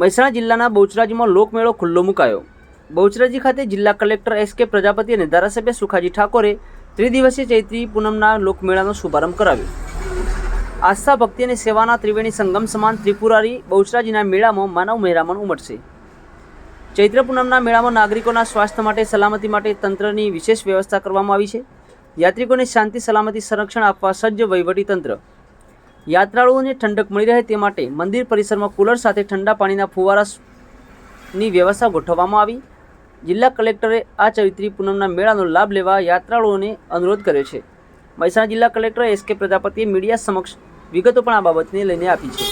મહેસાણા જિલ્લાના બહુચરાજીમાં લોકમેળો ખુલ્લો મુકાયો. બહુચરાજી ખાતે જિલ્લા કલેક્ટર એસ કે પ્રજાપતિ અને ધારાસભ્ય સુખાજી ઠાકોરે ત્રિદિવસીય ચૈત્રી પૂનમના લોકમેળાનો શુભારંભ કરાવ્યો. આસ્થા, ભક્તિ અને સેવાના ત્રિવેણી સંગમ સમાન ત્રિપુરારી બહુચરાજીના મેળામાં માનવ મહેરામણ ઉમટશે. ચૈત્ર પૂનમના મેળામાં નાગરિકોના સ્વાસ્થ્ય માટે, સલામતી માટે તંત્રની વિશેષ વ્યવસ્થા કરવામાં આવી છે. યાત્રિકોને શાંતિ, સલામતી, સંરક્ષણ આપવા સજ્જ વહીવટી તંત્ર યાત્રાળુઓને ઠંડક મળી રહે તે માટે મંદિર પરિસરમાં કુલર સાથે ઠંડા પાણીના ફુવારાની વ્યવસ્થા ગોઠવવામાં આવી. જિલ્લા કલેક્ટરે આ ચૈત્રી પૂનમના મેળાનો લાભ લેવા યાત્રાળુઓને અનુરોધ કર્યો છે. મહેસાણા જિલ્લા કલેક્ટર એસ કે પ્રજાપતિએ મીડિયા સમક્ષ વિગતો પણ આ બાબતને લઈને આપી છે.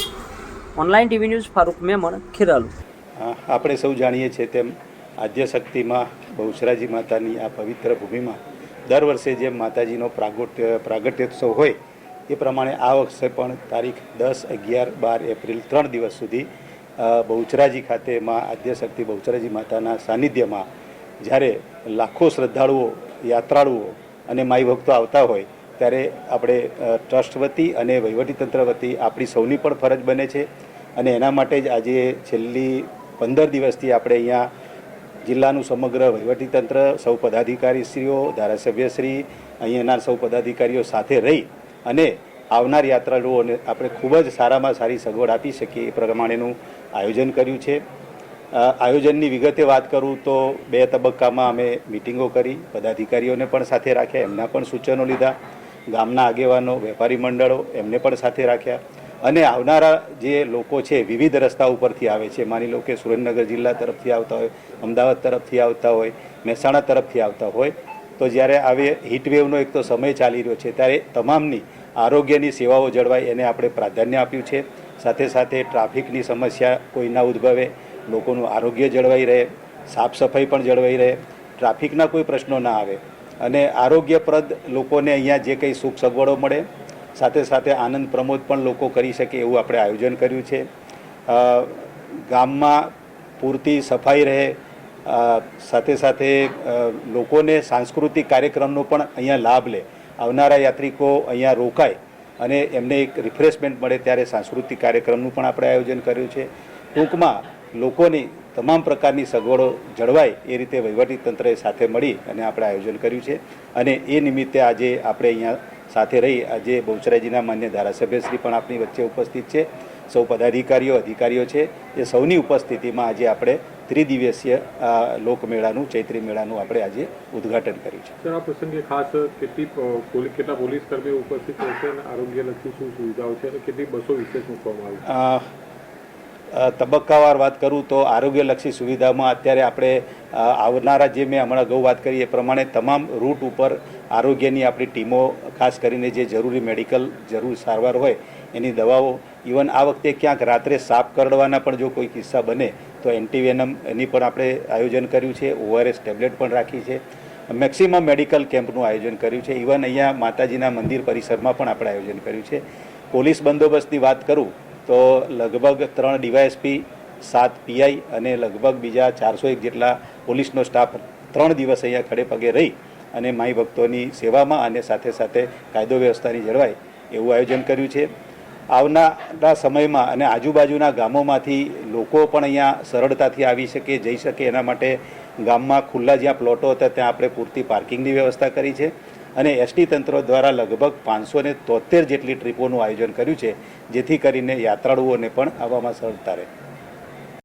Online TV news Farooq Memon, Kheralu. આપણે સૌ જાણીએ છીએ તેમ આદ્યશક્તિમાં, બહુચરાજી માતાની આ પવિત્ર ભૂમિમાં દર વર્ષે જેમ માતાજીનો પ્રાગટ્ય પ્રાગટ્યોત્સવ હોય એ પ્રમાણે આ વખતે પણ તારીખ દસ, અગિયાર, બાર એપ્રિલ ત્રણ દિવસ સુધી બહુચરાજી ખાતે માં આદ્યશક્તિ બહુચરાજી માતાના સાનિધ્યમાં જ્યારે લાખો શ્રદ્ધાળુઓ, યાત્રાળુઓ અને માઈ ભક્તો આવતા હોય, ત્યારે આપણે ટ્રસ્ટ વતી અને વહીવટીતંત્ર વતી આપણી સૌની પણ ફરજ બને છે. અને એના માટે જ આજે છેલ્લી પંદર દિવસથી આપણે અહીંયા જિલ્લાનું સમગ્ર વહીવટીતંત્ર, સૌ પદાધિકારીશ્રીઓ, ધારાસભ્યશ્રી, અહીંયાના સૌ પદાધિકારીઓ સાથે રહી અને આવનાર યાત્રાળુઓને આપણે ખૂબ જ સારામાં સારી સગવડ આપી શકીએ એ પ્રમાણેનું આયોજન કર્યું છે. આયોજનની વિગતે વાત કરું તો બે તબક્કામાં અમે મિટિંગો કરી, પદાધિકારીઓને પણ સાથે રાખ્યા, એમના પણ સૂચનો લીધા, ગામના આગેવાનો, વેપારી મંડળો એમને પણ સાથે રાખ્યા અને આવનારા જે લોકો છે, વિવિધ રસ્તા ઉપરથી આવે છે. માની લો કે સુરેન્દ્રનગર જિલ્લા તરફથી આવતા હોય, અમદાવાદ તરફથી આવતા હોય, મહેસાણા તરફથી આવતા હોય, તો જ્યારે આવે હીટવેવનો એક તો સમય ચાલી રહ્યો છે, ત્યારે તમામની આરોગ્યની સેવાઓ જળવાય એને આપણે પ્રાધાન્ય આપ્યું છે. સાથે સાથે ટ્રાફિકની સમસ્યા કોઈ ના ઉદ્ભવે, લોકોનું આરોગ્ય જળવાઈ રહે, સાફ સફાઈ પણ જળવાઈ રહે, ટ્રાફિકના કોઈ પ્રશ્નો ના આવે. અને આરોગ્યપ્રદ લોકોને અહીંયા જે કંઈ સુખ સગવડો મળે, સાથે સાથે આનંદ પ્રમોદ પણ લોકો કરી શકે એવું આપણે આયોજન કર્યું છે. ગામમાં પૂરતી સફાઈ રહે સાથે સાથે લોકોને સાંસ્કૃતિક કાર્યક્રમનો પણ અહીંયા લાભ લે. આવનારા યાત્રિકો અહીંયા રોકાય અને એમને એક રિફ્રેશમેન્ટ મળે ત્યારે સાંસ્કૃતિક કાર્યક્રમનું પણ આપણે આયોજન કર્યું છે. ટૂંકમાં લોકોની તમામ પ્રકારની સગવડો જળવાય એ રીતે વહીવટી તંત્રએ સાથે મળી અને આપણે આયોજન કર્યું છે. અને એ નિમિત્તે આજે આપણે અહીંયા સાથે રહી આજે બહુચરાજીના માન્ય ધારાસભ્યશ્રી પણ આપણી વચ્ચે ઉપસ્થિત છે. સૌ પદાધિકારીઓ, અધિકારીઓ છે. એ સૌની ઉપસ્થિતિમાં આજે આપણે ત્રિદિવસીય આ લોકમેળાનું ચૈત્રી મેળાનું આપણે આજે ઉદ્ઘાટન કર્યું છે. સર આ પ્રસંગે ખાસ કેટલી પોલીસ કેટલા પોલીસ કર્મીઓ ઉપસ્થિત રહેશે અને આરોગ્યલક્ષી શું સુવિધાઓ છે અને કેટલી બસો વિશેષ મૂકવામાં આવી તબક્કાવાર વાત કરું તો આરોગ્યલક્ષી સુવિધામાં અત્યારે આપણે આવનારા જે મેં હમણાં અગાઉ વાત કરી એ પ્રમાણે તમામ રૂટ ઉપર આરોગ્યની આપણી ટીમો ખાસ કરીને જે જરૂરી મેડિકલ જરૂર સારવાર હોય એની દવાઓ ઇવન આ વખતે ક્યાંક રાત્રે સાપ કરડવાના પણ જો કોઈ કિસ્સા બને તો એન્ટીવેનમ એની પણ આપણે આયોજન કર્યું છે ઓઆરએસ ટેબ્લેટ પણ રાખી છે. મેક્સિમમ મેડિકલ કેમ્પનું આયોજન કર્યું છે. ઇવન અહીંયા માતાજીના મંદિર પરિસરમાં પણ આપણે આયોજન કર્યું છે. પોલીસ બંદોબસ્તની વાત કરું તો લગભગ ત્રણ ડીવાયએસપી, સાત પીઆઈ અને લગભગ બીજા ચારસો એક જેટલા પોલીસનો સ્ટાફ ત્રણ દિવસ અહીંયા ખડે પગે રહી અને માઈ ભક્તોની સેવામાં અને સાથે સાથે કાયદો વ્યવસ્થાની જળવાય એવું આયોજન કર્યું છે. આવનારા સમયમાં અને આજુબાજુના ગામોમાંથી લોકો પણ અહીંયા સરળતાથી આવી શકે, જઈ શકે. એના માટે ગામમાં ખુલ્લા જ્યાં પ્લોટો હતા, ત્યાં આપણે પૂરતી પાર્કિંગની વ્યવસ્થા કરી છે. અને એસટી તંત્ર દ્વારા લગભગ પાંચસો ને તોતેર જેટલી ટ્રીપોનું આયોજન કર્યું છે, જેથી કરીને યાત્રાળુઓને પણ આવવામાં સરળતા રહે.